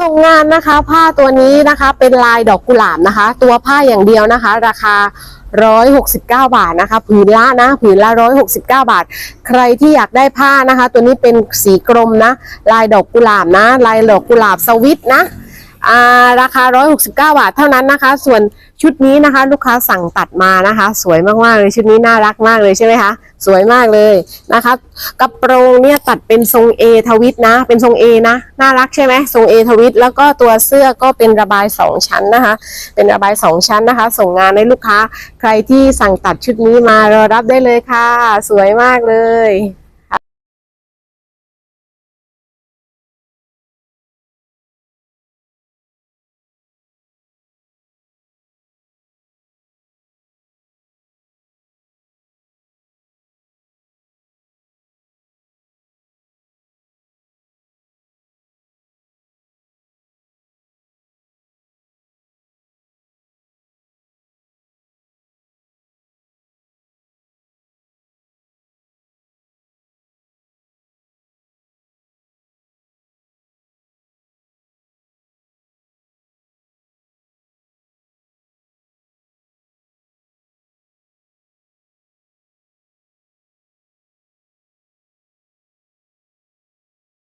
ส่งงานนะคะผ้าตัวนี้นะคะเป็นลายดอกกุหลาบนะคะ ตัวผ้าอย่างเดียวนะคะ ราคา 169 บาทนะคะผืนละนะผืนละ 169 บาท ใครที่อยากได้ผ้านะคะ ตัวนี้เป็นสีกรมนะ ลายดอกกุหลาบนะ ลายดอกกุหลาบสวิตนะ ราคา 169 บาทเท่านั้นนะคะ ส่วนชุดนี้นะคะ ลูกค้าสั่งตัดมานะคะ สวยมากๆเลยชุดนี้น่ารักมากเลยใช่ไหมคะสวยมากเลยนะคะกระโปรงเนี่ยตัดเป็นทรงเอทวิตนะ เป็นทรงเอนะน่ารักใช่ไหมทรงเอทวิตแล้วก็ตัวเสื้อก็เป็นระบายสองชั้นนะคะ เป็นระบายสองชั้นนะคะ ส่งงานให้ลูกค้าใครที่สั่งตัดชุดนี้มารอรับได้เลยค่ะ สวยมากเลย